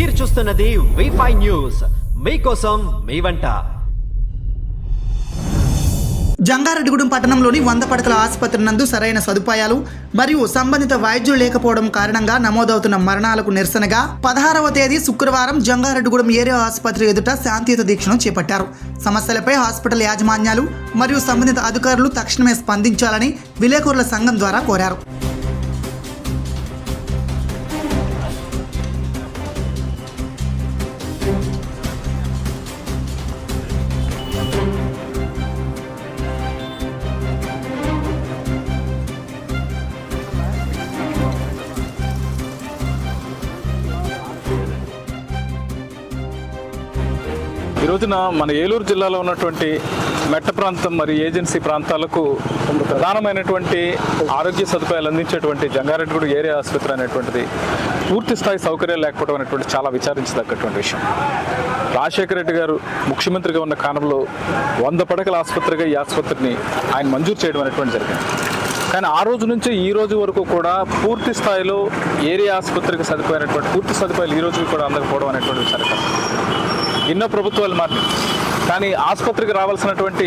మీరు చూస్తున్నది wifi news మీకోసం మీ వంట. జంగారెడ్డిగూడెం పట్టణంలోని వంద పడకల ఆసుపత్రి నందు సరైన సదుపాయాలు మరియు సంబంధిత వైద్యులు లేకపోవడం కారణంగా నమోదవుతున్న మరణాలకు నిరసనగా పదహారవ తేదీ శుక్రవారం జంగారెడ్డిగూడెం ఏరియా ఆసుపత్రి ఎదుట శాంతియుత దీక్షను చేపట్టారు. సమస్యలపై హాస్పిటల్ యాజమాన్యాలు మరియు సంబంధిత అధికారులు తక్షణమే స్పందించాలని విలేకరుల సంఘం ద్వారా కోరారు. రోజున మన ఏలూరు జిల్లాలో ఉన్నటువంటి మెట్ట ప్రాంతం మరియు ఏజెన్సీ ప్రాంతాలకు ప్రధానమైనటువంటి ఆరోగ్య సదుపాయాలు అందించేటువంటి జంగారెడ్డిగూడ ఏరియా ఆసుపత్రి అనేటువంటిది పూర్తి స్థాయి సౌకర్యాలు లేకపోవడం అనేటువంటి చాలా విచారించదగ్గటువంటి విషయం. రాజశేఖర రెడ్డి గారు ముఖ్యమంత్రిగా ఉన్న కాలంలో వంద పడకల ఆసుపత్రిగా ఈ ఆసుపత్రిని ఆయన మంజూరు చేయడం అనేటువంటి జరిగింది. కానీ ఆ రోజు నుంచి ఈ రోజు వరకు కూడా పూర్తి స్థాయిలో ఏరియా ఆసుపత్రికి సదుపాయినటువంటి పూర్తి సదుపాయాలు ఈ రోజు కూడా అందకపోవడం అనేటువంటి విచారం ఎన్నో ప్రభుత్వాలు మారినాయి కానీ ఆసుపత్రికి రావాల్సినటువంటి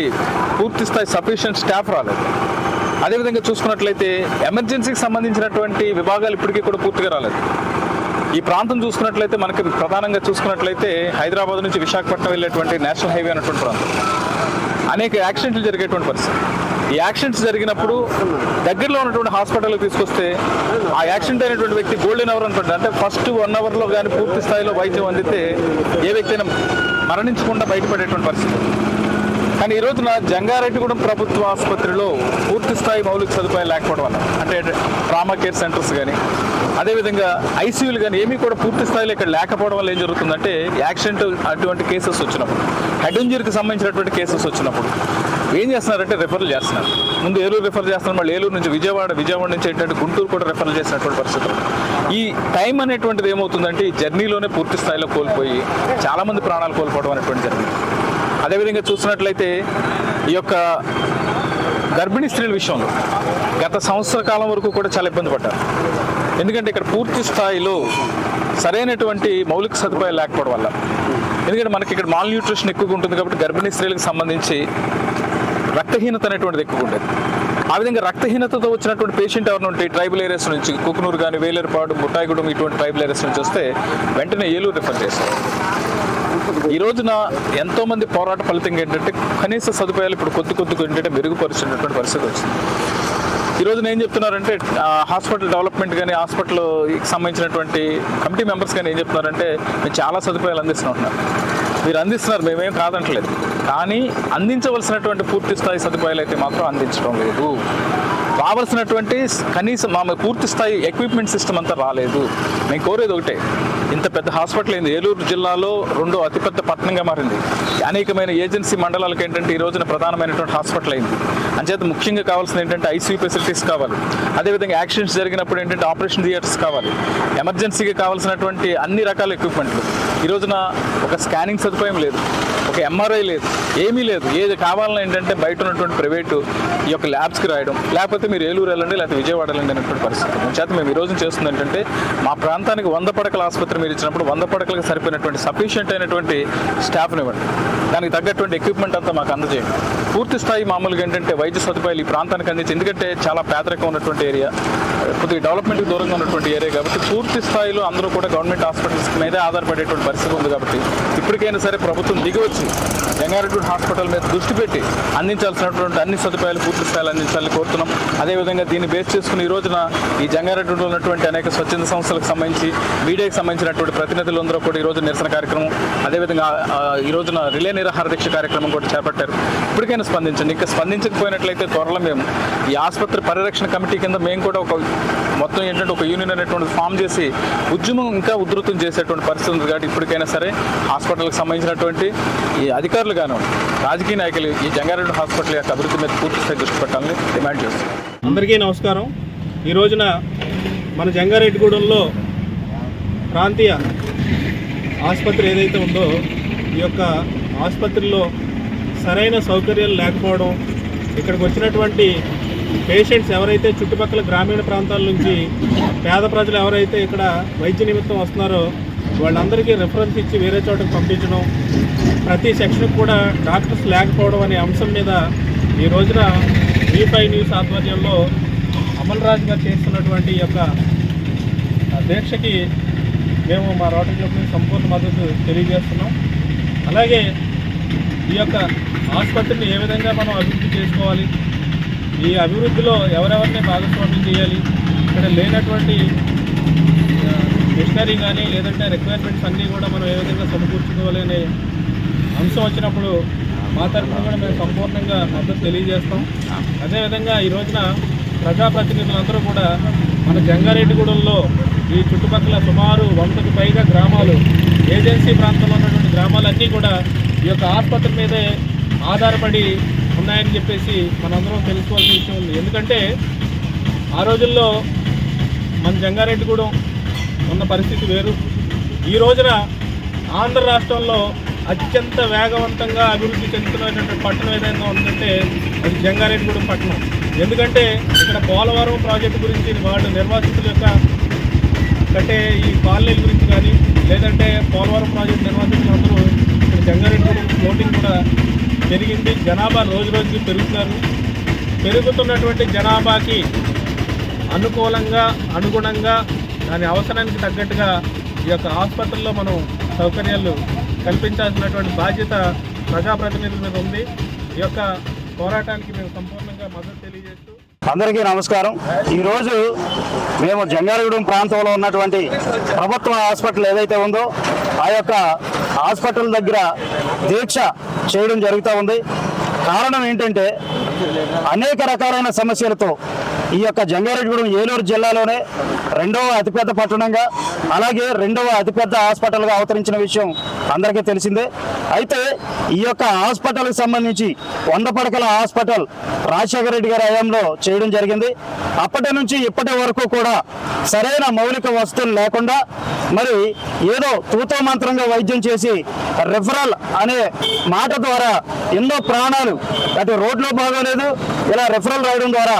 పూర్తి స్థాయి సఫిషియెంట్ స్టాఫ్ రాలేదు. అదేవిధంగా చూసుకున్నట్లయితే ఎమర్జెన్సీకి సంబంధించినటువంటి విభాగాలు ఇప్పటికీ కూడా పూర్తిగా రాలేదు. ఈ ప్రాంతం చూసుకున్నట్లయితే మనకి ప్రధానంగా చూసుకున్నట్లయితే హైదరాబాద్ నుంచి విశాఖపట్నం వెళ్ళేటువంటి నేషనల్ హైవే అనేటువంటి ప్రాంతం. అనేక యాక్సిడెంట్లు జరిగేటువంటి పరిస్థితి. ఈ యాక్సిడెంట్స్ జరిగినప్పుడు దగ్గరలో ఉన్నటువంటి హాస్పిటల్కి తీసుకొస్తే ఆ యాక్సిడెంట్ అయినటువంటి వ్యక్తి గోల్డెన్ అవర్ అనుకుంటే. అంటే ఫస్ట్ వన్ అవర్లో కానీ పూర్తి స్థాయిలో వైద్యం అందితే ఏ వ్యక్తి అయినా మరణించకుండా బయటపడేటువంటి పరిస్థితి. కానీ ఈ రోజున జంగారెడ్డిగూడెం ప్రభుత్వ ఆసుపత్రిలో పూర్తి స్థాయి మౌలిక సదుపాయాలు లేకపోవడం వల్ల అంటే ట్రామా కేర్ సెంటర్స్ కానీ అదేవిధంగా ఐసీయూలు కానీ ఏమీ కూడా పూర్తి స్థాయిలో ఇక్కడ లేకపోవడం వల్ల ఏం జరుగుతుందంటే యాక్సిడెంట్ అటువంటి కేసెస్ వచ్చినప్పుడు హెడ్ ఇంజరీకి సంబంధించినటువంటి కేసెస్ వచ్చినప్పుడు ఏం చేస్తున్నారంటే రిఫర్లు చేస్తున్నారు. ముందు ఏలూరు రిఫర్ చేస్తున్నారు మళ్ళీ ఏలూరు నుంచి విజయవాడ విజయవాడ నుంచి ఏంటంటే గుంటూరు కూడా రిఫర్ చేసినటువంటి పరిస్థితులు ఈ టైం అనేటువంటిది ఏమవుతుందంటే ఈ జర్నీలోనే పూర్తి స్థాయిలో కోల్పోయి చాలామంది ప్రాణాలు కోల్పోవడం అనేటువంటి జరిగింది అదేవిధంగా చూసినట్లయితే ఈ యొక్క గర్భిణీ స్త్రీల విషయంలో గత సంవత్సర కాలం వరకు కూడా చాలా ఇబ్బంది పడ్డారు. ఎందుకంటే ఇక్కడ పూర్తి స్థాయిలో సరైనటువంటి మౌలిక సదుపాయాలు లేకపోవడం వల్ల. ఎందుకంటే మనకి ఇక్కడ మాల్ న్యూట్రిషన్ ఎక్కువగా ఉంటుంది కాబట్టి గర్భిణీ స్త్రీలకు సంబంధించి రక్తహీనత అనేటువంటిది ఎక్కువ ఉండేది. ఆ విధంగా రక్తహీనతతో వచ్చినటువంటి పేషెంట్ ఎవరిని ఉంటే ట్రైబల్ ఏరియాస్ నుంచి కుకునూరు కానీ వేలేరుపాడు ముట్టాయిగూడెం ఇటువంటి ట్రైబల్ ఏరియాస్ నుంచి వస్తే వెంటనే ఏలూరు రిఫర్ చేస్తారు ఈ రోజున ఎంతో మంది పోరాట ఫలితంగా ఏంటంటే కనీస సదుపాయాలు ఇప్పుడు కొద్ది కొద్దిగా ఏంటంటే మెరుగుపరుచినటువంటి పరిస్థితి వచ్చింది. ఈ రోజున ఏం చెప్తున్నారంటే హాస్పిటల్ డెవలప్మెంట్ కానీ హాస్పిటల్కి సంబంధించినటువంటి కమిటీ మెంబర్స్ కానీ ఏం చెప్తున్నారంటే మేము చాలా సదుపాయాలు అందిస్తున్నాం మీరు అందిస్తున్నారు మేమేం కాదంటలేదు. కానీ అందించవలసినటువంటి పూర్తి స్థాయి సదుపాయాలు అయితే మాత్రం అందించడం లేదు. రావాల్సినటువంటి కనీసం మా పూర్తి స్థాయి ఎక్విప్మెంట్ సిస్టమ్ అంతా రాలేదు. మేము కోరేది ఒకటే ఇంత పెద్ద హాస్పిటల్ అయింది. ఏలూరు జిల్లాలో రెండో అతిపెద్ద పట్టణంగా మారింది. అనేకమైన ఏజెన్సీ మండలాలకు ఏంటంటే ఈ రోజున ప్రధానమైనటువంటి హాస్పిటల్ అయింది. అంచేత ముఖ్యంగా కావాల్సింది ఏంటంటే ఐసీయూ ఫెసిలిటీస్ కావాలి. అదేవిధంగా యాక్సిడెంట్స్ జరిగినప్పుడు ఏంటంటే ఆపరేషన్ థియేటర్స్ కావాలి. ఎమర్జెన్సీకి కావాల్సినటువంటి అన్ని రకాల ఎక్విప్మెంట్లు ఈ రోజున ఒక స్కానింగ్ సదుపాయం లేదు. ఒక ఎంఆర్ఐ లేదు. ఏమీ లేదు. ఏది కావాలన్నా ఏంటంటే బయట ఉన్నటువంటి ప్రైవేటు ఈ యొక్క ల్యాబ్స్కి రాయడం లేకపోతే మీరు ఏలూరు వెళ్ళండి లేకపోతే విజయవాడ వెళ్ళండి అనేటువంటి పరిస్థితి. చేత మేము ఈ రోజు చేస్తుంది ఏంటంటే మా ప్రాంతానికి వంద పడకల ఆసుపత్రి మీరు ఇచ్చినప్పుడు వంద పడకలకు సరిపోయినటువంటి సఫిషియంట్ అయినటువంటి స్టాఫ్ని ఇవ్వండి. దానికి తగ్గటువంటి ఎక్విప్మెంట్ అంతా మాకు అందజేయండి. పూర్తి స్థాయి మామూలుగా ఏంటంటే వైద్య సదుపాయాలు ఈ ప్రాంతానికి అందించి ఎందుకంటే చాలా పేదరికం ఉన్నటువంటి ఏరియా. కొద్దిగా డెవలప్మెంట్కి దూరంగా ఉన్నటువంటి ఏరియా కాబట్టి పూర్తి స్థాయిలో అందరూ కూడా గవర్నమెంట్ హాస్పిటల్స్ మీదే ఆధారపడేటువంటి పరిస్థితి ఉంది కాబట్టి ఇప్పటికైనా సరే ప్రభుత్వం చేసి జంగారెడ్డి హాస్పిటల్ మీద దృష్టి పెట్టి అందించాల్సినటువంటి అన్ని సదుపాయాలు పూర్తి స్థాయిలో అందించాలని కోరుతున్నాం. అదేవిధంగా దీన్ని బేస్ చేసుకుని ఈ రోజున ఈ జంగారెడ్డిలో ఉన్నటువంటి అనేక స్వచ్ఛంద సంస్థలకు సంబంధించి మీడియాకి సంబంధించినటువంటి ప్రతినిధులందరూ కూడా ఈ రోజు నిరసన కార్యక్రమం అదేవిధంగా ఈ రోజున రిలే నిరాహార దీక్ష కార్యక్రమం కూడా చేపట్టారు. ఇప్పటికైనా స్పందించండి. ఇంకా స్పందించకపోయినట్లయితే త్వరలో మేము ఈ ఆసుపత్రి పరిరక్షణ కమిటీ కింద మేము కూడా ఒక మొత్తం ఏంటంటే ఒక యూనియన్ అనేటువంటి ఫామ్ చేసి ఉద్యమం ఇంకా ఉధృతం చేసేటువంటి పరిస్థితి ఉంది. కాబట్టి ఇప్పటికైనా సరే హాస్పిటల్కి సంబంధించినటువంటి ఈ అధికారులు గాను రాజకీయ నాయకులు ఈ జంగారెడ్డి హాస్పిటల్ యొక్క అభివృద్ధి మీద పూర్తి స్థాయి దృష్టి పెట్టాలని డిమాండ్ చేస్తున్నాం అందరికీ నమస్కారం. ఈ రోజున మన జంగారెడ్డిగూడెంలో ప్రాంతీయ ఆసుపత్రి ఏదైతే ఉందో ఈ యొక్క ఆసుపత్రిలో సరైన సౌకర్యాలు లేకపోవడం ఇక్కడికి వచ్చినటువంటి పేషెంట్స్ ఎవరైతే చుట్టుపక్కల గ్రామీణ ప్రాంతాల నుంచి పేద ప్రజలు ఎవరైతే ఇక్కడ వైద్య నిమిత్తం వస్తున్నారో వాళ్ళందరికీ రిఫరెన్స్ ఇచ్చి వేరే చోటకి పంపించడం ప్రతి సెక్షన్కి కూడా డాక్టర్స్ లేకపోవడం అనే అంశం మీద ఈ రోజున వీఫై న్యూస్ ఆధ్వర్యంలో అమల్ రాజ్ గారు చేస్తున్నటువంటి ఈ యొక్క దీక్షకి మేము మా రోటరీ క్లబ్ నుంచి సంపూర్ణ మద్దతు తెలియజేస్తున్నాం. అలాగే ఈ యొక్క ఆసుపత్రిని ఏ విధంగా మనం అభివృద్ధి చేసుకోవాలి ఈ అభివృద్ధిలో ఎవరెవరిని భాగస్వామ్యం చేయాలి ఇక్కడ లేనటువంటి మిషనరీ కానీ లేదంటే రిక్వైర్మెంట్స్ అన్నీ కూడా మనం ఏ విధంగా సమకూర్చుకోవాలనే అంశం వచ్చినప్పుడు మా తరఫున కూడా మేము సంపూర్ణంగా మద్దతు తెలియజేస్తాం. అదేవిధంగా ఈ రోజున ప్రజాప్రతినిధులందరూ కూడా మన జంగారెడ్డిగూడెంలో ఈ చుట్టుపక్కల సుమారు వందకు పైగా గ్రామాలు ఏజెన్సీ ప్రాంతంలో ఉన్నటువంటి గ్రామాలన్నీ కూడా ఈ యొక్క ఆసుపత్రి మీదే ఆధారపడి ఉన్నాయని చెప్పేసి మనందరం తెలుసుకోవాల్సిన విషయం ఉంది. ఎందుకంటే ఆ రోజుల్లో మన జంగారెడ్డిగూడెం ఉన్న పరిస్థితి వేరు. ఈ రోజున ఆంధ్ర రాష్ట్రంలో అత్యంత వేగవంతంగా అభివృద్ధి చెందుతున్నటువంటి పట్టణం ఏదైనా ఉందంటే అది జంగారెడ్డిగూడెం పట్టణం. ఎందుకంటే ఇక్కడ పోలవరం ప్రాజెక్టు గురించి వాళ్ళు నిర్వాసితుల యొక్క కంటే ఈ కాలనీల గురించి కానీ లేదంటే పోలవరం ప్రాజెక్టు నిర్వాసితులందరూ ఇక్కడ జంగారెడ్డిగూడెం ఫ్లోటింగ్ కూడా పెరిగింది జనాభా రోజు రోజుకి పెరుగుతున్నారు. పెరుగుతున్నటువంటి జనాభాకి అనుకూలంగా అనుగుణంగా దాని అవసరానికి తగ్గట్టుగా ఈ యొక్క ఆసుపత్రుల్లో మనం సౌకర్యాలు కల్పించాల్సినటువంటి బాధ్యత ప్రజాప్రతినిధుల మీద ఉంది. ఈ యొక్క పోరాటానికి మేము సంపూర్ణంగా మద్దతు తెలియజేస్తూ అందరికీ నమస్కారం. ఈరోజు మేము జంగారగూడెం ప్రాంతంలో ఉన్నటువంటి ప్రభుత్వ హాస్పిటల్ ఏదైతే ఉందో ఆ యొక్క హాస్పిటల్ దగ్గర దీక్ష చేయడం జరుగుతూ ఉంది. కారణం ఏంటంటే అనేక రకాలైన సమస్యలతో ఈ యొక్క జంగారెడ్డిగూడెం ఏలూరు జిల్లాలోనే రెండవ అతిపెద్ద పట్టణంగా అలాగే రెండవ అతిపెద్ద హాస్పిటల్గా అవతరించిన విషయం అందరికీ తెలిసిందే. అయితే ఈ యొక్క హాస్పిటల్కి సంబంధించి వంద పడకల హాస్పిటల్ రాజశేఖర రెడ్డి గారి హయాంలో చేయడం జరిగింది. అప్పటి నుంచి ఇప్పటి వరకు కూడా సరైన మౌలిక వసతులు లేకుండా మరి ఏదో తూతో మంత్రంగా వైద్యం చేసి రెఫరల్ అనే మాట ద్వారా ఎన్నో ప్రాణాలు అటు రోడ్లో బాగోలేదు ఇలా రెఫరల్ రాయడం ద్వారా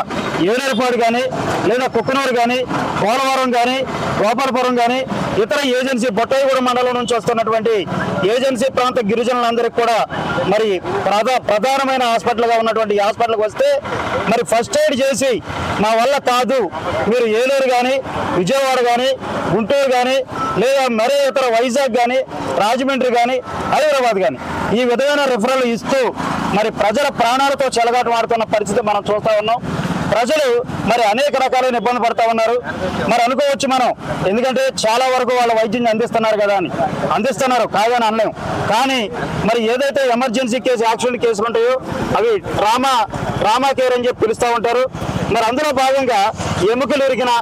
ఏరేపాడు కానీ లేదా కుక్కనూరు కానీ పోలవరం కానీ గోపాలపురం కానీ ఇతర ఏజెన్సీ బొట్టాయిగూడ మండలం నుంచి వస్తున్నటువంటి ఏజెన్సీ ప్రాంత గిరిజనులందరికీ కూడా మరి ప్రధా ప్రధానమైన హాస్పిటల్గా ఉన్నటువంటి హాస్పిటల్కి వస్తే మరి ఫస్ట్ ఎయిడ్ చేసి మా వల్ల కాదు. మీరు ఏలూరు కానీ విజయవాడ కానీ గుంటూరు కానీ లేదా మరే ఇతర వైజాగ్ కానీ రాజమండ్రి కానీ హైదరాబాద్ కానీ ఈ విధమైన రిఫరల్ ఇస్తూ మరి ప్రజల ప్రాణాలతో చెలగాటమాడుతున్న పరిస్థితి మనం చూస్తా ఉన్నాం. ప్రజలు మరి అనేక రకాలైన ఇబ్బంది పడతా ఉన్నారు. మరి అనుకోవచ్చు మనం ఎందుకంటే చాలా వరకు వాళ్ళ వైద్యం అందిస్తున్నారు కదా అని. అందిస్తున్నారు కాదని అనలేం. కానీ మరి ఏదైతే ఎమర్జెన్సీ కేసు యాక్సిడెంట్ కేసులు ఉంటాయో అవి ట్రామా ట్రామా కేర్ అని చెప్పి పిలుస్తూ ఉంటారు. మరి అందులో భాగంగా ఎముకలు ఇరిగినా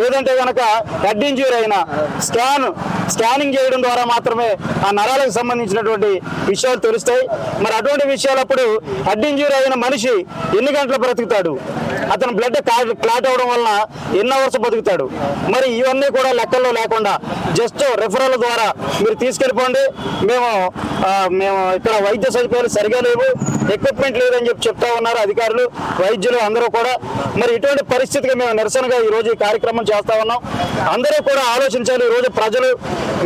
లేదంటే కనుక హెడ్ ఇంజ్యూరీ అయినా స్కాన్ స్కానింగ్ చేయడం ద్వారా మాత్రమే ఆ నరాలకు సంబంధించినటువంటి విషయాలు తెలుస్తాయి. మరి అటువంటి విషయాలప్పుడు హెడ్ ఇంజ్యూరీ అయిన మనిషి ఎన్ని గంటలు బ్రతుకుతాడు? అతను బ్లడ్ క్లాట్ అవడం వలన ఎన్ని అవర్స్ బతుకుతాడు. మరి ఇవన్నీ కూడా లెక్కల్లో లేకుండా జస్ట్ రెఫరల్ ద్వారా మీరు తీసుకెళ్ళిపోండి. మేము మేము ఇక్కడ వైద్య సదుపాయాలు సరిగా లేవు ఎక్విప్మెంట్ లేదని చెప్పి చెప్తా ఉన్నారు అధికారులు వైద్యులు అందరూ కూడా. మరి ఇటువంటి పరిస్థితికి మేము నిరసనగా ఈ రోజు ఈ కార్యక్రమం చేస్తా ఉన్నాం. అందరూ కూడా ఆలోచించాలి ఈ రోజు ప్రజలు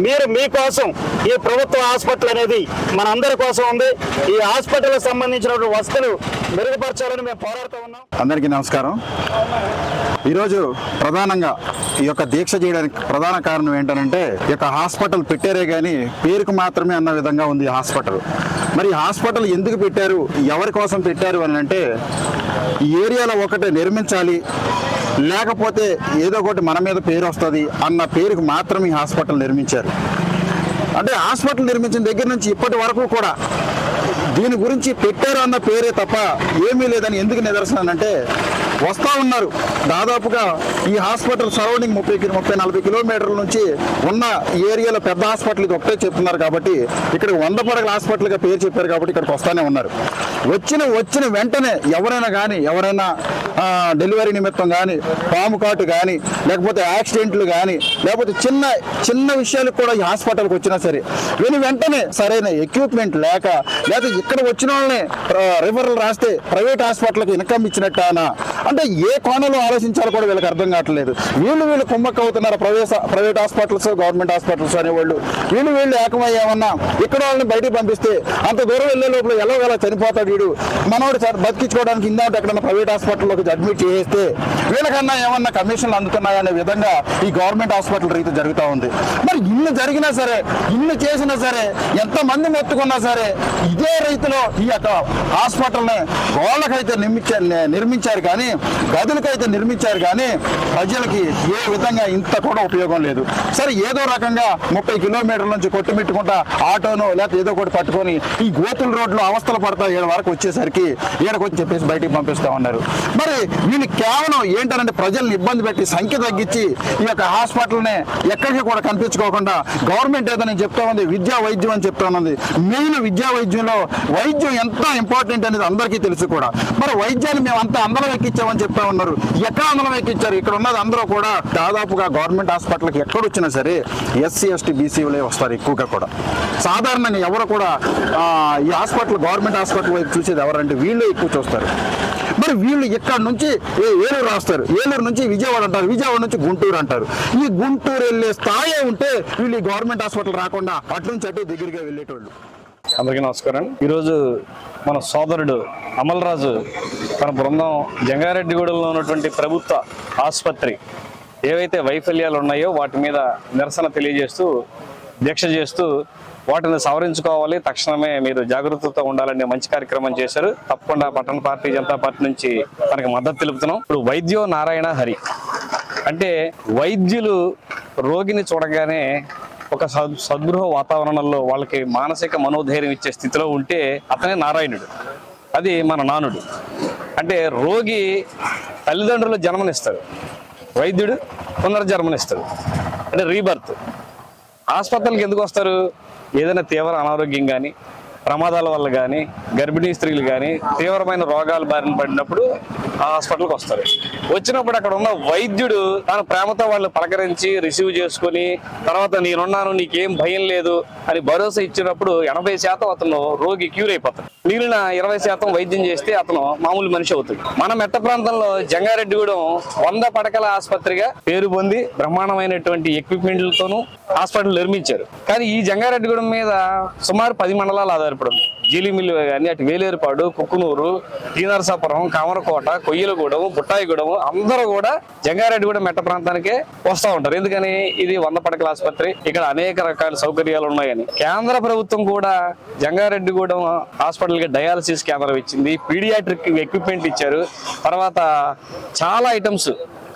మీరు మీకోసం ఈ ప్రభుత్వ హాస్పిటల్ అనేది మన అందరి కోసం ఉంది. ఈ హాస్పిటల్ సంబంధించినటువంటి వసతులు మెరుగుపరచాలని మేము పోరాడుతూ ఉన్నాం. అందరికీ నమస్కారం. ఈరోజు ప్రధానంగా ఈ యొక్క దీక్ష చేయడానికి ప్రధాన కారణం ఏంటంటే ఈ యొక్క హాస్పిటల్ పెట్టారే కానీ పేరుకు మాత్రమే అన్న విధంగా ఉంది హాస్పిటల్. మరి హాస్పిటల్ ఎందుకు పెట్టారు? ఎవరి కోసం పెట్టారు అని అంటే ఈ ఏరియాలో ఒకటి నిర్మించాలి లేకపోతే ఏదో ఒకటి మన మీద పేరు వస్తుంది అన్న పేరుకు మాత్రమే ఈ హాస్పిటల్ నిర్మించారు. అంటే హాస్పిటల్ నిర్మించిన దగ్గర నుంచి ఇప్పటి వరకు కూడా దీని గురించి పెట్టారు అన్న పేరే తప్ప ఏమీ లేదని ఎందుకు నిదర్శనం అంటే వస్తూ ఉన్నారు. దాదాపుగా ఈ హాస్పిటల్ సరౌండింగ్ ముప్పై ముప్పై నలభై కిలోమీటర్ల నుంచి ఉన్న ఏరియాలో పెద్ద హాస్పిటల్ ఇది ఒకటే చెప్తున్నారు కాబట్టి ఇక్కడ వంద పడగల హాస్పిటల్గా పేరు చెప్పారు కాబట్టి ఇక్కడికి వస్తానే ఉన్నారు. వచ్చిన వచ్చిన వెంటనే ఎవరైనా కానీ ఎవరైనా డెలివరీ నిమిత్తం కానీ పాము కాటు కానీ లేకపోతే యాక్సిడెంట్లు కానీ లేకపోతే చిన్న చిన్న విషయాలకు కూడా ఈ హాస్పిటల్కి వచ్చినా సరే విని వెంటనే సరైన ఎక్విప్మెంట్ లేక లేకపోతే ఇక్కడ వచ్చిన వాళ్ళని రిఫరల్ రాస్తే ప్రైవేట్ హాస్పిటల్కి ఇన్కమ్ ఇచ్చినట్టానా అంటే ఏ కోణంలో ఆలోచించాలో కూడా వీళ్ళకి అర్థం కావట్లేదు. వీళ్ళు వీళ్ళు కుమ్మక్క అవుతున్నారు private private hospitals government hospitals అనేవాళ్ళు. వీళ్ళు వీళ్ళు ఏకమయ్యేమన్నా ఇక్కడ వాళ్ళని బయటికి పంపిస్తే అంత దూరం వెళ్ళే లోపల ఎలా ఎలా చనిపోతాడు వీడు. మనవాడు సార్ బతికించుకోవడానికి ఇందాక ఎక్కడన్నా ప్రైవేట్ హాస్పిటల్లోకి అడ్మిట్ చేస్తే వీళ్ళకన్నా ఏమన్నా కమిషన్లు అందుతున్నాయనే విధంగా ఈ గవర్నమెంట్ హాస్పిటల్ రీతి జరుగుతూ ఉంది. మరి ఇన్ని జరిగినా సరే ఇన్ని చేసినా సరే ఎంతమంది మెత్తుకున్నా సరే ఇదే రీతిలో ఈ యొక్క హాస్పిటల్ని గోళ్ళకైతే నిర్మించారు నిర్మించారు కానీ గదులకైతే నిర్మించారు కానీ ప్రజలకి ఏ విధంగా ఇంత కూడా ఉపయోగం లేదు. సరే ఏదో రకంగా ముప్పై కిలోమీటర్ల నుంచి కొట్టుమిట్టుకుంటా ఆటోను లేకపోతే ఏదో ఒకటి పట్టుకొని ఈ గోతుల రోడ్లో అవస్థలు పడతా ఏడు వరకు వచ్చేసరికి ఏడకు చెప్పేసి బయటికి పంపిస్తా ఉన్నారు. మరి వీళ్ళు కేవలం ఏంటంటే ప్రజల్ని ఇబ్బంది పెట్టి సంఖ్య తగ్గించి ఈ యొక్క హాస్పిటల్ని ఎక్కడికి కూడా కనిపించుకోకుండా గవర్నమెంట్ ఏదో నేను చెప్తా ఉంది విద్యా వైద్యం అని చెప్తా ఉంది. మెయిన్ విద్యా వైద్యంలో వైద్యం ఎంత ఇంపార్టెంట్ అనేది అందరికీ తెలుసు కూడా. మరి వైద్యాన్ని మేము అంత అందరం ఎక్కించామని చెప్తా ఉన్నారు. ఎక్కడ అందరం ఎక్కించారు? ఇక్కడ ఉన్నది అందరూ కూడా దాదాపుగా గవర్నమెంట్ హాస్పిటల్కి ఎక్కడ వచ్చినా సరే ఎస్సీ ఎస్టీ బీసీలే వస్తారు ఎక్కువగా కూడా. సాధారణంగా ఎవరు కూడా ఈ హాస్పిటల్ గవర్నమెంట్ హాస్పిటల్ వైపు చూసేది ఎవరంటే వీళ్ళే ఎక్కువ చూస్తారు. మరి వీళ్ళు ఇక్కడ నుంచి ఏలూరు రాస్తారు? ఏలూరు నుంచి విజయవాడ అంటారు విజయవాడ నుంచి గుంటూరు అంటారు. ఈ గుంటూరు వెళ్ళే స్థాయి ఉంటే వీళ్ళు ఈ గవర్నమెంట్ హాస్పిటల్ రాకుండా అటు నుంచి అటు దగ్గరగా వెళ్ళేటోళ్ళు. అందరికీ నమస్కారం. ఈరోజు మన సోదరుడు అమల్ రాజు తన బృందం జంగారెడ్డిగూడెంలో ఉన్నటువంటి ప్రభుత్వ ఆసుపత్రి ఏవైతే వైఫల్యాలు ఉన్నాయో వాటి మీద నిరసన తెలియజేస్తూ దీక్ష చేస్తూ వాటిని సవరించుకోవాలి. తక్షణమే మీరు జాగ్రత్తతో ఉండాలనే మంచి కార్యక్రమం చేశారు. తప్పకుండా పట్టణ పార్టీ జనతా పార్టీ నుంచి మనకి మద్దతు తెలుపుతున్నాం. ఇప్పుడు వైద్యో నారాయణ హరి. అంటే వైద్యులు రోగిని చూడగానే ఒక సద్ సద్గృహ వాతావరణంలో వాళ్ళకి మానసిక మనోధైర్యం ఇచ్చే స్థితిలో ఉంటే అతనే నారాయణుడు. అది మన నానుడు. అంటే రోగి తల్లిదండ్రులు జన్మనిస్తాడు వైద్యుడు పునర్జన్మనిస్తాడు అంటే రీబర్త్. ఆసుపత్రులకు ఎందుకు వస్తారు? ఏదైనా తీవ్ర అనారోగ్యం కానీ ప్రమాదాల వల్ల కానీ గర్భిణీ స్త్రీలు కానీ తీవ్రమైన రోగాలు బారిన పడినప్పుడు ఆ హాస్పిటల్కి వస్తారు. వచ్చినప్పుడు అక్కడ ఉన్న వైద్యుడు తన ప్రేమతో వాళ్ళు పలకరించి రిసీవ్ చేసుకుని తర్వాత నేనున్నాను నీకేం భయం లేదు అని భరోసా ఇచ్చినప్పుడు ఎనభై శాతం అతను రోగి క్యూర్ అయిపోతాడు. మిగిలిన ఇరవై శాతం వైద్యం చేస్తే అతను మామూలు మనిషి అవుతుంది మన మెట్ట ప్రాంతంలో జంగారెడ్డిగూడెం వంద పడకల ఆసుపత్రిగా పేరు పొంది బ్రహ్మాండమైనటువంటి ఎక్విప్మెంట్లతోనూ హాస్పిటల్ నిర్మించారు. కానీ ఈ జంగారెడ్డిగూడెం మీద సుమారు పది మండలాలు ఆధారపడి ఇప్పుడు జీలిమిల్లు కానీ అటు వేలేరుపాడు కుక్కునూరు టీనరసాపురం కామరకోట కొయ్యలగూడెం బుట్టాయిగూడెం అందరూ కూడా జంగారెడ్డిగూడెం మెట్ట ప్రాంతానికే వస్తూ ఉంటారు. ఎందుకని? ఇది వంద పడకల ఆసుపత్రి. ఇక్కడ అనేక రకాల సౌకర్యాలు ఉన్నాయని. కేంద్ర ప్రభుత్వం కూడా జంగారెడ్డిగూడెం హాస్పిటల్కి డయాలసిస్ కేంద్రం ఇచ్చింది. పీడియాట్రిక్ ఎక్విప్మెంట్ ఇచ్చారు. తర్వాత చాలా ఐటమ్స్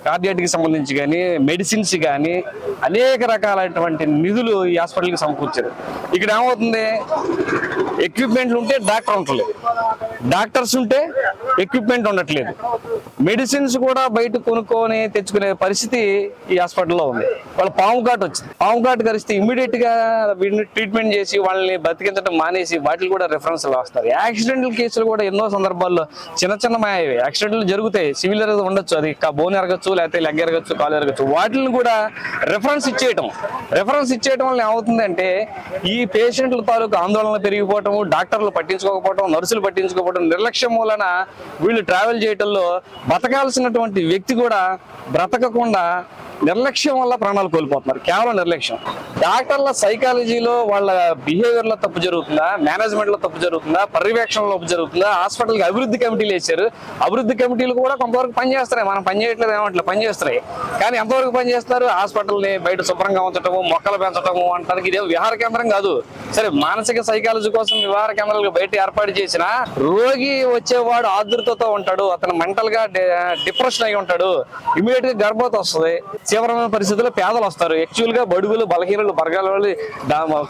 కార్డియాటిక్ సంబంధించి కానీ మెడిసిన్స్ కానీ అనేక రకాలైనటువంటి నిధులు ఈ హాస్పిటల్కి సమకూర్చారు. ఇక్కడ ఏమవుతుంది? ఎక్విప్మెంట్లు ఉంటే డాక్టర్ ఉండట్లేదు. డాక్టర్స్ ఉంటే ఎక్విప్మెంట్ ఉండట్లేదు. మెడిసిన్స్ కూడా బయట కొనుక్కొని తెచ్చుకునే పరిస్థితి ఈ హాస్పిటల్లో ఉంది. వాళ్ళ పాము ఘాట్ వచ్చింది. పాము ఘాట్ కరిస్తే ఇమ్మీడియట్గా వీటిని ట్రీట్మెంట్ చేసి వాళ్ళని బతికించడం మానేసి వాటికి కూడా రెఫరెన్స్ వస్తారు యాక్సిడెంటల్ కేసులు కూడా ఎన్నో సందర్భాల్లో చిన్న చిన్న మాయవి. యాక్సిడెంట్లు జరుగుతాయి. సివిల్ ఉండొచ్చు. అది బోన్ ఎరగచ్చు లేకపోతే లెగ్ ఎరగచ్చు కాలు ఎరగచ్చు వాటిని కూడా రెఫరెన్స్ ఇచ్చేయటం. రెఫరెన్స్ ఇచ్చేయటం వల్ల ఏమవుతుందంటే ఈ పేషెంట్ల తాలూకు ఆందోళన పెరిగిపోవటం డాక్టర్లు పట్టించుకోకపోవడం నర్సులు పట్టించుకోకపోవడం నిర్లక్ష్యం మూలన వీళ్ళు ట్రావెల్ చేయటంలో బతకాల్సినటువంటి వ్యక్తి కూడా బ్రతకకుండా నిర్లక్ష్యం వల్ల ప్రాణాలు కోల్పోతున్నారు. కేవలం నిర్లక్ష్యం. డాక్టర్ల సైకాలజీలో వాళ్ళ బిహేవియర్లో తప్పు జరుగుతుందా? మేనేజ్మెంట్లో తప్పు జరుగుతుందా? పర్యవేక్షణలో తప్పు జరుగుతుందా? హాస్పిటల్కి అభివృద్ధి కమిటీలు వేశారు. అభివృద్ధి కమిటీలు కూడా కొంతవరకు పనిచేస్తున్నాయి మనం పని చేయట్లేదు పనిచేస్తున్నాయి కానీ ఎంతవరకు పని హాస్పిటల్ని బయట శుభ్రంగా ఉంచటము మొక్కలు పెంచటము అంటానికి ఇదే విహార కేంద్రం కాదు. సరే మానసిక సైకాలజీ కోసం విహార కేంద్రాలు బయట ఏర్పాటు చేసిన రోగి వచ్చేవాడు ఆదుర్తతో ఉంటాడు. అతను మెంటల్గా డిప్రెషన్ అయి ఉంటాడు. ఇమీడియట్గా గర్భవతి వస్తుంది. తీవ్రమైన పరిస్థితుల్లో పేదలు వస్తారు. యాక్చువల్గా బడుగులు బలహీనలు వర్గాల వాళ్ళు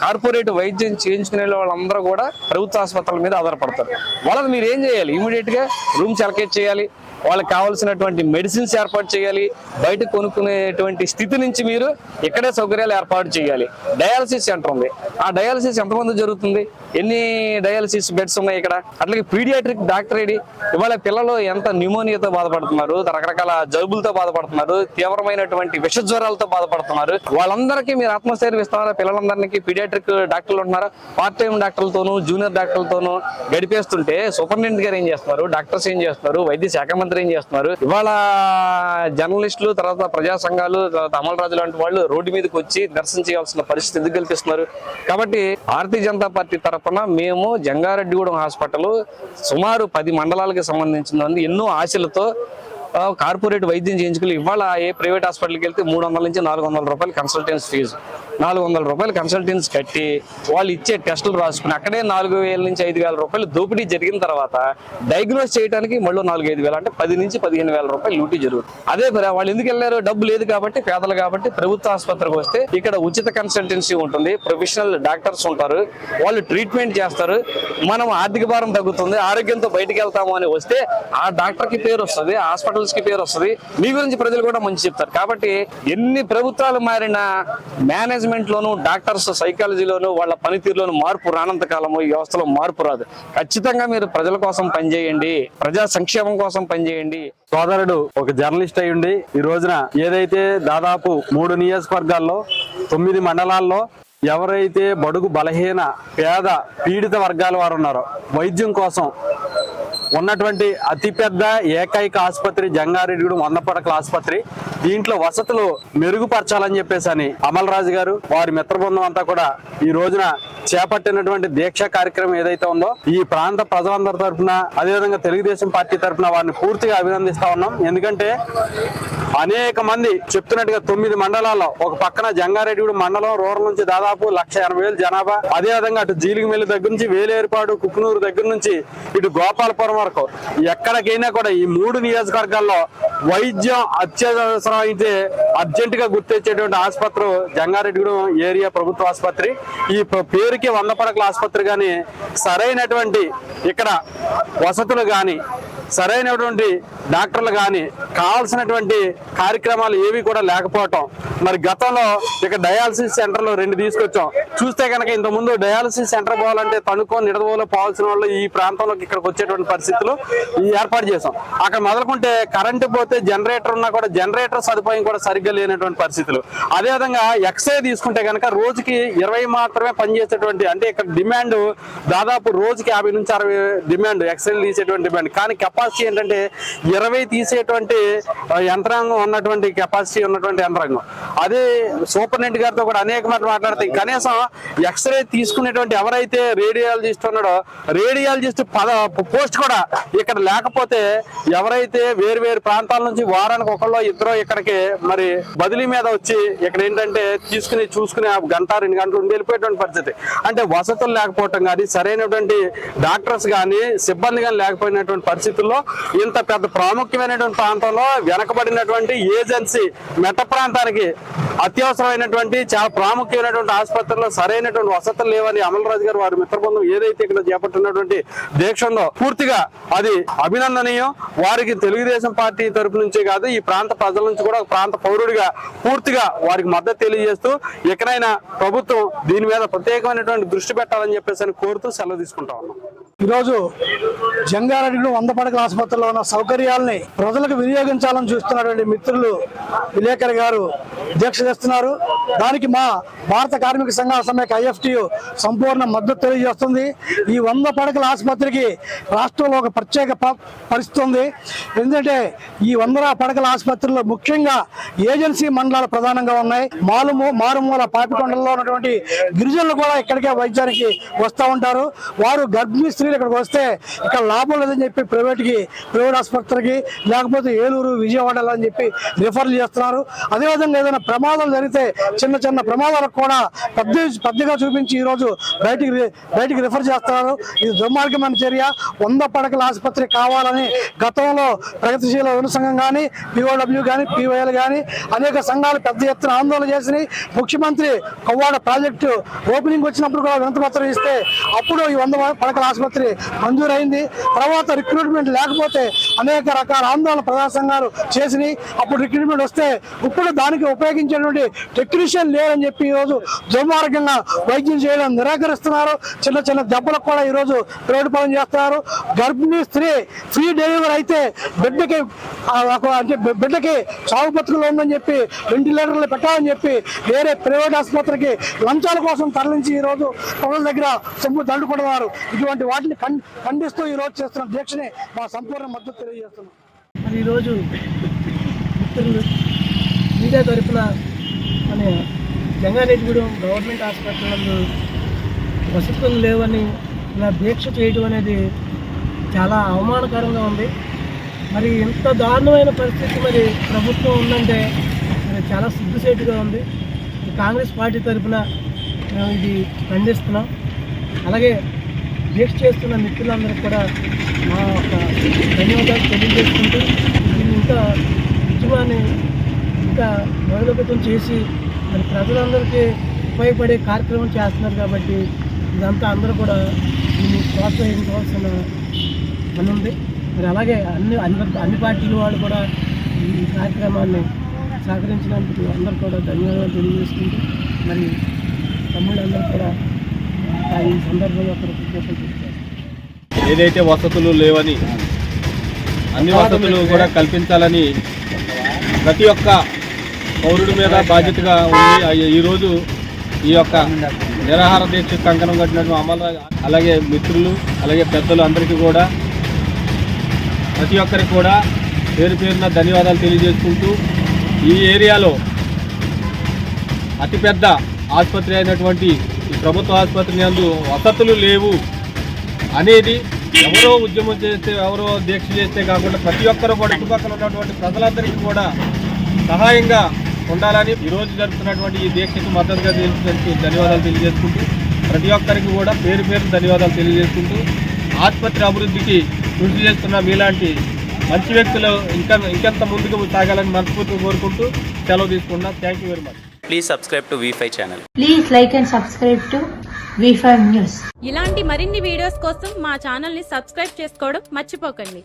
కార్పొరేట్ వైద్యం చేయించుకునే వాళ్ళందరూ కూడా ప్రభుత్వ ఆసుపత్రుల మీద ఆధారపడతారు. వాళ్ళని మీరు ఏం చేయాలి? ఇమీడియట్గా రూమ్స్ అలకేట్ చేయాలి. వాళ్ళకి కావాల్సినటువంటి మెడిసిన్స్ ఏర్పాటు చేయాలి బయట కొనుక్కునేటువంటి స్థితి నుంచి మీరు ఇక్కడే సౌకర్యాలు ఏర్పాటు చేయాలి. డయాలసిస్ సెంటర్ ఉంది. ఆ డయాలసిస్ ఎంతమంది జరుగుతుంది? ఎన్ని డయాలసిస్ బెడ్స్ ఉన్నాయి ఇక్కడ? అట్లాగే పీడియాట్రిక్ డాక్టర్ ఏడి ఇవాళ పిల్లలు ఎంత న్యూమోనియాతో బాధపడుతున్నారు రకరకాల జబ్బులతో బాధపడుతున్నారు తీవ్రమైనటువంటి విష జ్వరాలతో బాధపడుతున్నారు. వాళ్ళందరికీ మీరు ఆత్మస్థైర్యం ఇస్తున్నారా పిల్లలందరికీ పీడియాట్రిక్ డాక్టర్లు ఉంటున్నారా? పార్ట్ టైం డాక్టర్లతోనూ జూనియర్ డాక్టర్లతోనూ గడిపేస్తుంటే సూపరింటెండెంట్ గారు ఏం చేస్తున్నారు? డాక్టర్స్ ఏం చేస్తున్నారు? వైద్య శాఖ మంత్రి మానిటరింగ్ చేస్తున్నారు? ఇవాళ జర్నలిస్టులు తర్వాత ప్రజా సంఘాలు తర్వాత అమలరాజు లాంటి వాళ్ళు రోడ్డు మీదకి వచ్చి నిరసన చేయాల్సిన పరిస్థితి ఎందుకు కల్పిస్తున్నారు? కాబట్టి భారతీయ జనతా పార్టీ తరఫున మేము జంగారెడ్డిగూడెం హాస్పిటల్ సుమారు పది మండలాలకు సంబంధించిన ఎన్నో ఆశలతో కార్పొరేట్ వైద్యం చేయించుకుని ఇవాళ ఏ ప్రైవేట్ హాస్పిటల్కి వెళ్తే మూడు వందల నుంచి నాలుగు వందల రూపాయలు కన్సల్టెన్స్ ఫీజు నాలుగు వందల రూపాయలు కన్సల్టెన్స్ కట్టి వాళ్ళు ఇచ్చే టెస్టులు రాసుకుని అక్కడే నాలుగు వేల నుంచి ఐదు వేల రూపాయలు దోపిడీ జరిగిన తర్వాత డయాగ్నోస్ చేయడానికి మళ్ళీ నాలుగు ఐదు వేలు అంటే పది నుంచి పదిహేను వేల రూపాయలు లూటీ జరుగుతుంది. అదే వాళ్ళు ఎందుకు వెళ్ళారు? డబ్బు లేదు కాబట్టి పేదలు కాబట్టి ప్రభుత్వ ఆసుపత్రికి వస్తే ఇక్కడ ఉచిత కన్సల్టెన్సీ ఉంటుంది ప్రొఫెషనల్ డాక్టర్స్ ఉంటారు వాళ్ళు ట్రీట్మెంట్ చేస్తారు. మనం ఆర్థిక భారం తగ్గుతుంది ఆరోగ్యంతో బయటికి వెళ్తాము అని వస్తే ఆ డాక్టర్కి పేరు వస్తుంది హాస్పిటల్ కి పేరు వస్తుంది. మీ గురించి ప్రజలు కూడా మంచి చెప్తారు. కాబట్టి ఎన్ని ప్రభుత్వాలు మారినా మేనేజ్మెంట్ లోను డాక్టర్స్ సైకాలజీలోను వాళ్ళ పనితీరులోను మార్పు రానంత కాలము ఈ వ్యవస్థలో మార్పు రాదు. ఖచ్చితంగా మీరు ప్రజల కోసం పనిచేయండి. ప్రజా సంక్షేమం కోసం పనిచేయండి. సోదరుడు ఒక జర్నలిస్ట్ అయ్యుండి ఈ రోజున ఏదైతే దాదాపు మూడు నియోజకవర్గాల్లో తొమ్మిది మండలాల్లో ఎవరైతే బడుగు బలహీన పేద పీడిత వర్గాల వారు ఉన్నారో వైద్యం కోసం ఉన్నటువంటి అతిపెద్ద ఏకైక ఆసుపత్రి జంగారెడ్డిగూడెం వందపడకల ఆసుపత్రి. దీంట్లో వసతులు మెరుగుపరచాలని చెప్పేసి అని అమల్ రాజు గారు వారి మిత్ర బృందం అంతా కూడా ఈ రోజున చేపట్టినటువంటి దీక్ష కార్యక్రమం ఏదైతే ఉందో ఈ ప్రాంత ప్రజలందరి తరఫున అదేవిధంగా తెలుగుదేశం పార్టీ తరఫున వారిని పూర్తిగా అభినందిస్తా ఉన్నాం. ఎందుకంటే అనేక మంది చెప్తున్నట్టుగా తొమ్మిది మండలాల్లో ఒక పక్కన జంగారెడ్డిగూడెం మండలం రూరల్ నుంచి దాదాపు లక్ష ఎనభై వేలు జనాభా అదే విధంగా అటు జీలిగిమెల్లి దగ్గర నుంచి వేలేరుపాడు కుక్కునూరు దగ్గర నుంచి ఇటు గోపాలపురం వరకు ఎక్కడికైనా కూడా ఈ మూడు నియోజకవర్గాల్లో వైద్యం అత్యవసరం అయితే అర్జెంట్గా గుర్తొచ్చేటువంటి ఆసుపత్రి జంగారెడ్డిగూడెం ఏరియా ప్రభుత్వ ఆసుపత్రి. ఈ పేరుకి వంద పడకల ఆసుపత్రి కానీ సరైనటువంటి ఇక్కడ వసతులు కానీ సరైనటువంటి డాక్టర్లు కానీ కావాల్సినటువంటి కార్యక్రమాలు ఏవి కూడా లేకపోవటం. మరి గతంలో ఇక డయాలసిస్ సెంటర్లు రెండు తీసుకొచ్చాం. చూస్తే కనుక ఇంతకుముందు డయాలసిస్ సెంటర్ పోవాలంటే తణుకొని నిడదవోలో పోవాల్సిన వాళ్ళు ఈ ప్రాంతంలోకి ఇక్కడికి వచ్చేటువంటి పరిస్థితులు ఏర్పాటు చేసాం అక్కడ మొదలుకుంటే కరెంటు పోతే జనరేటర్ ఉన్నా కూడా జనరేటర్ సదుపాయం కూడా సరిగ్గా లేనటువంటి పరిస్థితులు. అదేవిధంగా ఎక్స్రే తీసుకుంటే కనుక రోజుకి ఇరవై మాత్రమే పనిచేసేటువంటి అంటే ఇక్కడ డిమాండ్ దాదాపు రోజుకి యాభై నుంచి అరవై డిమాండ్ ఎక్స్రే తీసేటువంటి డిమాండ్. కానీ కెపాసిటీ ఏంటంటే ఇరవై తీసేటువంటి యంత్రాంగం ఉన్నటువంటి కెపాసిటీ ఉన్నటువంటి యంత్రాంగం. అదే సూపరింటెండెంట్ గారితో కూడా అనేక మాటలు మాట్లాడతాయి. కనీసం ఎక్స్రే తీసుకునేటువంటి ఎవరైతే రేడియాలజిస్ట్ ఉన్నాడో రేడియాలజిస్ట్ పద పోస్ట్ కూడా ఇక్కడ లేకపోతే ఎవరైతే వేరు వేరు ప్రాంతాల నుంచి వారానికి ఒకళ్ళు ఇద్దరు ఇక్కడికి మరి బదిలీ మీద వచ్చి ఇక్కడ ఏంటంటే తీసుకుని చూసుకుని ఆ గంట రెండు గంటలు ఉండి వెళ్ళిపోయేటువంటి పరిస్థితి. అంటే వసతులు లేకపోవటం కానీ సరైనటువంటి డాక్టర్స్ కానీ సిబ్బంది కానీ లేకపోయినటువంటి రోజుల్లో ఇంత పెద్ద ప్రాముఖ్యమైనటువంటి ప్రాంతంలో వెనకబడినటువంటి ఏజెన్సీ మెట్ట ప్రాంతానికి అత్యవసరమైనటువంటి చాలా ప్రాముఖ్యమైనటువంటి ఆసుపత్రిలో సరైనటువంటి వసతులు లేవని అమలరాజు గారు వారి మిత్రబృందం ఏదైతే ఇక్కడ చేపట్టినటువంటి దీక్ష ఉందో పూర్తిగా అది అభినందనీయం. వారికి తెలుగుదేశం పార్టీ తరపు నుంచే కాదు ఈ ప్రాంత ప్రజల నుంచి కూడా ఒక ప్రాంత పౌరుడిగా పూర్తిగా వారికి మద్దతు తెలియజేస్తూ ఎక్కడైనా ప్రభుత్వం దీని మీద ప్రత్యేకమైనటువంటి దృష్టి పెట్టాలని చెప్పేసి అని కోరుతూ సెలవు తీసుకుంటా ఉన్నాం. ఈరోజు జంగారెడ్డిలో వంద పడకల ఆసుపత్రిలో ఉన్న సౌకర్యాలని ప్రజలకు వినియోగించాలని చూస్తున్నటువంటి మిత్రులు విలేకరి గారు దీక్ష చేస్తున్నారు. దానికి మా భారత కార్మిక సంఘాల సమ్మెకి ఐఎఫ్టియు సంపూర్ణ మద్దతు తెలియజేస్తుంది. ఈ వంద పడకల ఆసుపత్రికి రాష్ట్రంలో ఒక ప్రత్యేక ప- పరిస్థితి ఉంది. ఎందుకంటే ఈ వంద పడకల ఆసుపత్రిలో ముఖ్యంగా ఏజెన్సీ మండలాలు ప్రధానంగా ఉన్నాయి. మాలుమూ మారుమూల పాపికొండల్లో ఉన్నటువంటి గిరిజనులు కూడా ఇక్కడికే వైద్యానికి వస్తూ ఉంటారు. వారు గర్భిణీ స్త్రీలు ఇక్కడికి వస్తే ఇక్కడ లాభం లేదని చెప్పి ప్రైవేట్కి ప్రైవేట్ ఆసుపత్రికి లేకపోతే ఏలూరు విజయవాడ అని చెప్పి రిఫర్ చేస్తున్నారు. అదేవిధంగా ఏదైనా ప్రమాదాలు జరిగితే చిన్న చిన్న ప్రమాదాలకు కూడా పెద్ద పెద్దగా చూపించి ఈరోజు బయటికి బయటికి రిఫర్ చేస్తున్నారు. ఇది దుర్మార్గమైన చర్య. వంద పడకల ఆసుపత్రి కావాలని గతంలో ప్రగతిశీల ఉన్న సంఘం కానీ పిఓడబ్ల్యూ కానీ పివైఎల్ కానీ అనేక సంఘాలు పెద్ద ఎత్తున ఆందోళన చేసి ముఖ్యమంత్రి కొవ్వాడ ప్రాజెక్టు ఓపెనింగ్ వచ్చినప్పుడు కూడా వినతిపత్రం ఇస్తే అప్పుడు ఈ వంద పడకల ఆసుపత్రి మంజూరైంది. తర్వాత రిక్రూట్మెంట్ లేకపోతే అనేక రకాల ఆందోళన ప్రజా సంఘాలు చేసినాయి. అప్పుడు రిక్రూట్మెంట్ వస్తే ఇప్పుడు దానికి ఉపయోగించేటువంటి టెక్నీషియన్ లేరని చెప్పి ఈరోజు దుర్మార్గంగా వైద్యం చేయడం నిరాకరిస్తున్నారు. చిన్న చిన్న దెబ్బలకు కూడా ఈరోజు ప్రైవేట్ పాలన చేస్తున్నారు. గర్భిణీ స్త్రీ ఫ్రీ డెలివరీ అయితే బిడ్డకి ఒక అంటే బిడ్డకి చావు బతుకులు ఉందని చెప్పి వెంటిలేటర్లు పెట్టాలని చెప్పి వేరే ప్రైవేట్ ఆసుపత్రికి లంచాల కోసం తరలించి ఈరోజు ప్రజల దగ్గర సొమ్ము దండుకుంటున్నారు. ఇటువంటి వాటిని ఖండిస్తూ ఈరోజు చేస్తున్న దీక్షని మా సంపూర్ణ మద్దతు తెలియజేస్తున్నాం. మరి ఈరోజు మిత్రులు మీడియా తరఫున మన జంగారెడ్డిగూడెం గవర్నమెంట్ హాస్పిటల్ నందు వసతులు లేవని ఇలా దీక్ష చేయడం అనేది చాలా అవమానకరంగా ఉంది. మరి ఇంత దారుణమైన పరిస్థితి మరి ప్రభుత్వం ఉందంటే మరి చాలా సిగ్గుసేటుగా ఉంది. కాంగ్రెస్ పార్టీ తరఫున మేము ఇది ఖండిస్తున్నాం. అలాగే దీక్ష చేస్తున్న మిత్రులందరూ కూడా మా యొక్క ధన్యవాదాలు తెలియజేసుకుంటూ దీన్ని ఇంకా ఉద్యమాన్ని ఇంకా బలోపేతం చేసి మరి ప్రజలందరికీ ఉపయోగపడే కార్యక్రమం చేస్తున్నారు కాబట్టి ఇదంతా అందరూ కూడా దీన్ని ప్రోత్సహించవలసిన పని ఉంది. మరి అలాగే అన్ని అన్ని అన్ని పార్టీల వాళ్ళు కూడా ఈ కార్యక్రమాన్ని సహకరించినందుకు అందరూ కూడా ధన్యవాదాలు తెలియజేసుకుంటూ మరి తమ్ముళ్ళందరూ కూడా ఆ ఈ సందర్భంగా కృతజ్ఞతలు చెప్తారు ఏదైతే వసతులు లేవని అన్ని వసతులు కూడా కల్పించాలని ప్రతి ఒక్క పౌరుడి మీద బాధ్యతగా ఉంది. ఈరోజు ఈ యొక్క నిరాహార దీక్ష కంకణం కట్టినటువంటి అమలు అలాగే మిత్రులు అలాగే పెద్దలు అందరికీ కూడా ప్రతి ఒక్కరికి కూడా పేరు పేరున ధన్యవాదాలు తెలియజేసుకుంటూ ఈ ఏరియాలో అతిపెద్ద ఆసుపత్రి అయినటువంటి ప్రభుత్వ ఆసుపత్రి నందు వసతులు లేవు అనేది ఎవరో ఉద్యమం చేస్తే ఎవరో దీక్ష చేస్తే కాకుండా ప్రతి ఒక్కరు కూడా చుట్టుపక్కల ఉన్నటువంటి ప్రజలందరికీ కూడా సహాయంగా ఉండాలని ఈరోజు జరుగుతున్నటువంటి ఈ దీక్షకు మద్దతుగా తెలిసినందుకు ధన్యవాదాలు తెలియజేసుకుంటూ ప్రతి ఒక్కరికి కూడా పేరు పేరు ధన్యవాదాలు తెలియజేసుకుంటూ ఆసుపత్రి అభివృద్ధికి కృషి చేస్తున్న మీలాంటి మంచి వ్యక్తులు ఇంకా ఇంకెంత ముందుకు సాగాలని మనస్ఫూర్తిగా కోరుకుంటూ సెలవు తీసుకున్నా thank you very much please subscribe to వీఫై channel please like and subscribe to వీఫై news ఇలాంటి మరిన్ని వీడియోస్ కోసం మా ఛానల్ని సబ్స్క్రైబ్ చేసుకోవడం మర్చిపోకండి.